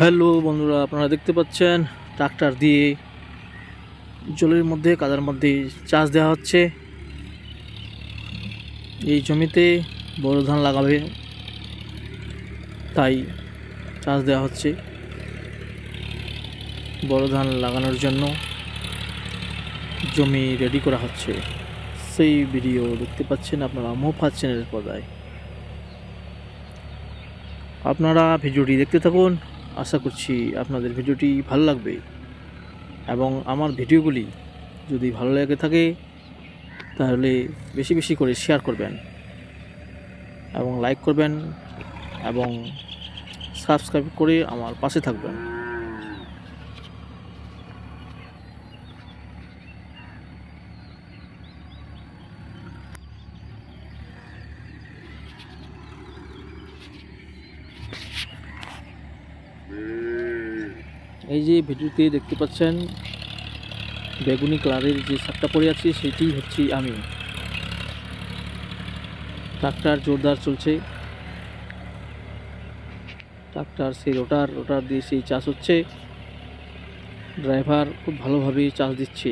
Hello বন্ধুরা, আপনারা দেখতে পাচ্ছেন ট্রাক্টর দিয়ে জলের মধ্যে, কাদার মধ্যে চাষ দেওয়া হচ্ছে। এই জমিতে বড় ধান লাগাবে, তাই চাষ দেওয়া হচ্ছে। বড় ধান লাগানোর জন্য জমি রেডি করা হচ্ছে। সেই ভিডিও দেখতে পাচ্ছেন আপনারা মোফা চ্যানেলের পর্দায়। আপনারা ভিডিওটি দেখতে থাকুন আশা করছি আপনাদের ভিডিওটি ভালো লাগবে। এবং আমার ভিডিওগুলি যদি ভালো লেগে থাকে, তাহলে বেশি বেশি করে শেয়ার করবেন। এবং লাইক করবেন এবং সাবস্ক্রাইব করে আমার পাশে থাকবেন। এই যে ভিডিওতে দেখতে পাচ্ছেন, বেগুনি কালারের যে শার্টটা পরে আছে, সেটি হচ্ছে আমি। ট্রাক্টর জোরদার চলছে। ট্রাক্টর সেই রোটার রোটার দিয়ে সেই চাষ হচ্ছে। ড্রাইভার খুব ভালোভাবে চাষ দিচ্ছে।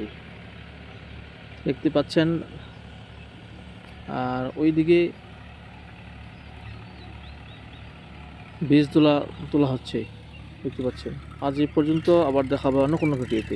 দেখতে পাচ্ছেন, আর ওইদিকে বীজ তোলা তোলা হচ্ছে। দেখতে পাচ্ছেন। আজ এই পর্যন্ত আবার দেখাবো অন্য কোনো ভিডিওতে।